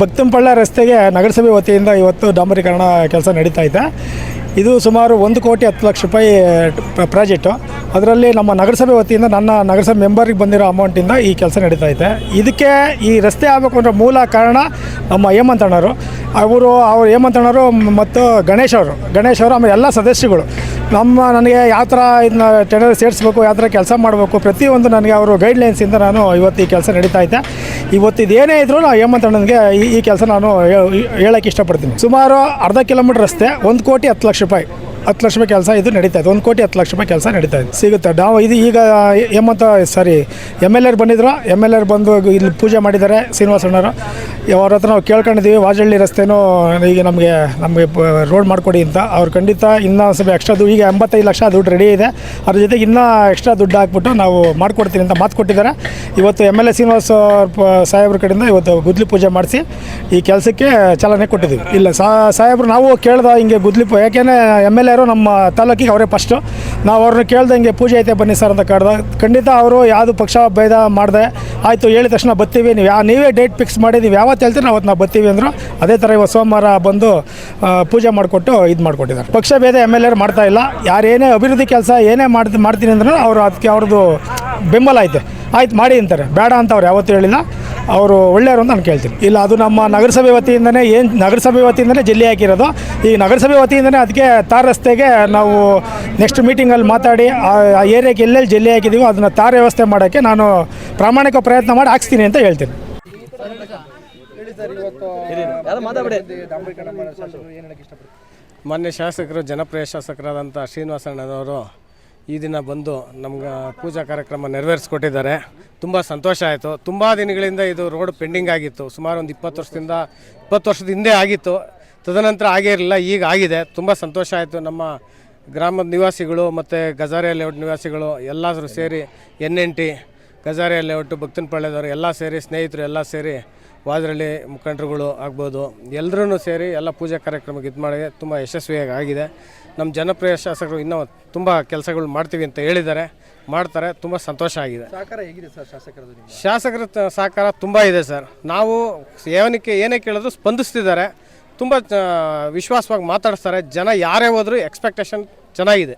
ಭಕ್ತಂಪಳ್ಳ ರಸ್ತೆಗೆ ನಗರಸಭೆ ವತಿಯಿಂದ ಇವತ್ತು ಡಾಂಬರೀಕರಣ ಕೆಲಸ ನಡೀತಾ ಇದೆ. ಇದು ಸುಮಾರು ಒಂದು ಕೋಟಿ ಹತ್ತು ಲಕ್ಷ ರೂಪಾಯಿ ಪ್ರಾಜೆಕ್ಟು. ಅದರಲ್ಲಿ ನಮ್ಮ ನಗರಸಭೆ ವತಿಯಿಂದ ನನ್ನ ನಗರಸಭೆ ಮೆಂಬರಿಗೆ ಬಂದಿರೋ ಅಮೌಂಟಿಂದ ಈ ಕೆಲಸ ನಡೀತಾ ಇದೆ. ಇದಕ್ಕೆ ಈ ರಸ್ತೆ ಆಗಬೇಕು ಅಂದರೆ ಮೂಲ ಕಾರಣ ನಮ್ಮ ಹೇಮಂತಣ್ಣರು ಅವರು, ಅವ್ರು ಹೇಮಂತಣ್ಣರು ಮತ್ತು ಗಣೇಶ್ ಅವರು. ಗಣೇಶ್ ಅವರು ಆಮೇಲೆ ಎಲ್ಲ ಸದಸ್ಯಗಳು ನಮ್ಮ ನನಗೆ ಯಾವ ಥರ ಇದನ್ನ ಟೆಂಡರ್ ಸೇರಿಸ್ಬೇಕು, ಯಾವ ಥರ ಕೆಲಸ ಮಾಡಬೇಕು, ಪ್ರತಿಯೊಂದು ನನಗೆ ಅವರು ಗೈಡ್ಲೈನ್ಸಿಂದ ನಾನು ಇವತ್ತು ಈ ಕೆಲಸ ನಡೀತಾ ಇದ್ದೆ ಇವತ್ತು ಇದೇನೇ ಇದ್ರೂ ನಾವು ಹೇಮಂತಣ್ಣನಿಗೆ ಈ ಈ ಕೆಲಸ ನಾನು ಹೇಳೋಕ್ಕೆ ಇಷ್ಟಪಡ್ತೀನಿ. ಸುಮಾರು ಅರ್ಧ ಕಿಲೋಮೀಟರ್ ರಸ್ತೆ, ಒಂದು ಕೋಟಿ ಹತ್ತು ಲಕ್ಷ ರೂಪಾಯಿ, ಹತ್ತು ಲಕ್ಷ ರೂಪಾಯಿ ಕೆಲಸ ಇದು ನಡೀತಾ ಇದೆ. ಒಂದು ಕೋಟಿ ಹತ್ತು ಲಕ್ಷ ರೂಪಾಯಿ ಕೆಲಸ ನಡೀತಾ ಇದೆ. ಸಿಗುತ್ತೆ. ನಾವು ಇದು ಈಗ ಹೇಮಂತ ಸಾರಿ ಎಂ ಎಲ್ ಎರ್ ಬಂದಿದ್ರು. ಎಂ ಎಲ್ ಎರ್ ಬಂದು ಇಲ್ಲಿ ಪೂಜೆ ಮಾಡಿದ್ದಾರೆ ಶ್ರೀನಿವಾಸಣ್ಣರು ಅವ್ರ ಹತ್ರ ನಾವು ಕೇಳ್ಕೊಂಡಿದ್ದೀವಿ, ವಾಜಳ್ಳಿ ರಸ್ತೆನೂ ಈಗ ನಮಗೆ ನಮಗೆ ರೋಡ್ ಮಾಡಿಕೊಡಿ ಅಂತ. ಅವ್ರು ಖಂಡಿತ ಇನ್ನೂ ಸ್ವಲ್ಪ ಎಕ್ಸ್ಟ್ರಾ ದುಡ್ಡು ಈಗ ಎಂಬತ್ತೈದು ಲಕ್ಷ ದುಡ್ಡು ರೆಡಿ ಇದೆ. ಅದ್ರ ಜೊತೆಗೆ ಇನ್ನೂ ಎಕ್ಸ್ಟ್ರಾ ದುಡ್ಡು ಹಾಕ್ಬಿಟ್ಟು ನಾವು ಮಾಡಿಕೊಡ್ತೀನಿ ಅಂತ ಮಾತು ಕೊಟ್ಟಿದ್ದಾರೆ. ಇವತ್ತು ಎಂ ಎಲ್ ಎ ಶ್ರೀನಿವಾಸ ಸಾಹೇಬ್ರ ಕಡೆಯಿಂದ ಇವತ್ತು ಗುದ್ಲಿ ಪೂಜೆ ಮಾಡಿಸಿ ಈ ಕೆಲಸಕ್ಕೆ ಚಾಲನೆ ಕೊಟ್ಟಿದ್ದೀವಿ. ಇಲ್ಲ ಸಾಹೇಬ್ರು ನಾವು ಕೇಳ್ದ ಹಿಂಗೆ ಗುದ್ಲಿ ಪೂ, ಯಾಕೆಂದರೆ ಎಂ ಎಲ್ ಎರು ನಮ್ಮ ತಾಲೂಕಿಗೆ ಅವರೇ ಫಸ್ಟು ನಾವು ಅವ್ರನ್ನ ಕೇಳ್ದೆ ಹಿಂಗೆ ಪೂಜೆ ಐತೆ ಬನ್ನಿ ಸರ್ ಅಂತ ಕಾಡ್ದ ಖಂಡಿತ ಅವರು ಯಾವುದು ಪಕ್ಷ ಭೇದ ಮಾಡಿದೆ ಆಯಿತು, ಹೇಳಿದ ತಕ್ಷಣ ಬರ್ತೀವಿ ನೀವು ಯಾವ ನೀವೇ ಡೇಟ್ ಫಿಕ್ಸ್ ಮಾಡಿ, ನೀವು ಯಾವತ್ತು ಹೇಳ್ತೀರಿ ಅವತ್ತು ನಾವು ಬರ್ತೀವಿ ಅಂದರು. ಅದೇ ಥರ ಇವತ್ತು ಸೋಮವಾರ ಬಂದು ಪೂಜೆ ಮಾಡಿಕೊಟ್ಟು ಇದು ಮಾಡಿಕೊಟ್ಟಿದ್ದಾರೆ. ಪಕ್ಷ ಭೇದ ಎಂ ಎಲ್ ಮಾಡ್ತಾ ಇಲ್ಲ. ಯಾರೇನೇ ಅಭಿವೃದ್ಧಿ ಕೆಲಸ ಏನೇ ಮಾಡ್ತಿ ಮಾಡ್ತೀನಿ ಅಂದ್ರೂ ಅವರು ಅದಕ್ಕೆ ಅವ್ರದ್ದು ಬೆಂಬಲ ಐತೆ. ಆಯ್ತು, ಮಾಡಿ ಅಂತಾರೆ. ಬೇಡ ಅಂತ ಅವ್ರು ಯಾವತ್ತೂ ಹೇಳಿಲ್ಲ. ಅವರು ಒಳ್ಳೆಯವರು ಅಂತ ನಾನು ಕೇಳ್ತೀನಿ. ಇಲ್ಲ, ಅದು ನಮ್ಮ ನಗರಸಭೆ ವತಿಯಿಂದನೇ ಏನು, ನಗರಸಭೆ ವತಿಯಿಂದನೇ ಜಲ್ಲಿ ಹಾಕಿರೋದು. ಈ ನಗರಸಭೆ ವತಿಯಿಂದನೇ ಅದಕ್ಕೆ ತಾರ್ ರಸ್ತೆಗೆ ನಾವು ನೆಕ್ಸ್ಟ್ ಮೀಟಿಂಗಲ್ಲಿ ಮಾತಾಡಿ, ಆ ಏರಿಯಾಗೆ ಎಲ್ಲೆಲ್ಲಿ ಜಲ್ಲಿ ಹಾಕಿದ್ದೀವೋ ಅದನ್ನು ತಾರ್ ವ್ಯವಸ್ಥೆ ಮಾಡೋಕ್ಕೆ ನಾನು ಪ್ರಾಮಾಣಿಕ ಪ್ರಯತ್ನ ಮಾಡಿ ಹಾಕ್ಸ್ತೀನಿ ಅಂತ ಹೇಳ್ತೀನಿ. ಮಾನ್ಯ ಶಾಸಕರು ಜನಪ್ರಿಯ ಶಾಸಕರಾದಂಥ ಶ್ರೀನಿವಾಸಣ್ಣನವರು ಈ ದಿನ ಬಂದು ನಮ್ಗೆ ಪೂಜಾ ಕಾರ್ಯಕ್ರಮ ನೆರವೇರಿಸ್ಕೊಟ್ಟಿದ್ದಾರೆ. ತುಂಬ ಸಂತೋಷ ಆಯಿತು. ತುಂಬ ದಿನಗಳಿಂದ ಇದು ರೋಡ್ ಪೆಂಡಿಂಗ್ ಆಗಿತ್ತು. ಸುಮಾರು ಒಂದು ಇಪ್ಪತ್ತು ವರ್ಷದಿಂದ ಇಪ್ಪತ್ತು ವರ್ಷದ ಹಿಂದೆ ಆಗಿತ್ತು. ತದನಂತರ ಆಗೇ ಇರಲಿಲ್ಲ ಈಗ ಆಗಿದೆ. ತುಂಬ ಸಂತೋಷ ಆಯಿತು. ನಮ್ಮ ಗ್ರಾಮದ ನಿವಾಸಿಗಳು ಮತ್ತು ಗಜಾರಿಯ ಲೇಔಟ್ ನಿವಾಸಿಗಳು ಎಲ್ಲರೂ ಸೇರಿ ಎನ್ ಎನ್ ಟಿ ಗಜಾರಿಯ ಭಕ್ತನ ಭಕ್ತನಪಾಳ್ಯದವರು ಎಲ್ಲ ಸೇರಿ ಸ್ನೇಹಿತರು ಎಲ್ಲ ಸೇರಿ ವಾದ್ರಳ್ಳಿ ಮುಖಂಡರುಗಳು ಆಗ್ಬೋದು. ಎಲ್ಲರೂ ಸೇರಿ ಎಲ್ಲ ಪೂಜಾ ಕಾರ್ಯಕ್ರಮಕ್ಕೆ ಇದು ಮಾಡಿ ತುಂಬ ಯಶಸ್ವಿಯಾಗಿ ಆಗಿದೆ ನಮ್ಮ ಜನಪ್ರಿಯ ಶಾಸಕರು ಇನ್ನೂ ತುಂಬ ಕೆಲಸಗಳು ಮಾಡ್ತೀವಿ ಅಂತ ಹೇಳಿದ್ದಾರೆ. ಮಾಡ್ತಾರೆ ತುಂಬ ಸಂತೋಷ ಆಗಿದೆ. ಶಾಸಕರ ಸಹಕಾರ ತುಂಬ ಇದೆ ಸರ್. ನಾವು ಏನಕ್ಕೆ ಏನೇ ಕೇಳಿದ್ರು ಸ್ಪಂದಿಸ್ತಿದ್ದಾರೆ. ತುಂಬ ವಿಶ್ವಾಸವಾಗಿ ಮಾತಾಡಿಸ್ತಾರೆ. ಜನ ಯಾರೇ ಹೋದರೂ ಎಕ್ಸ್ಪೆಕ್ಟೇಷನ್ ಚೆನ್ನಾಗಿದೆ.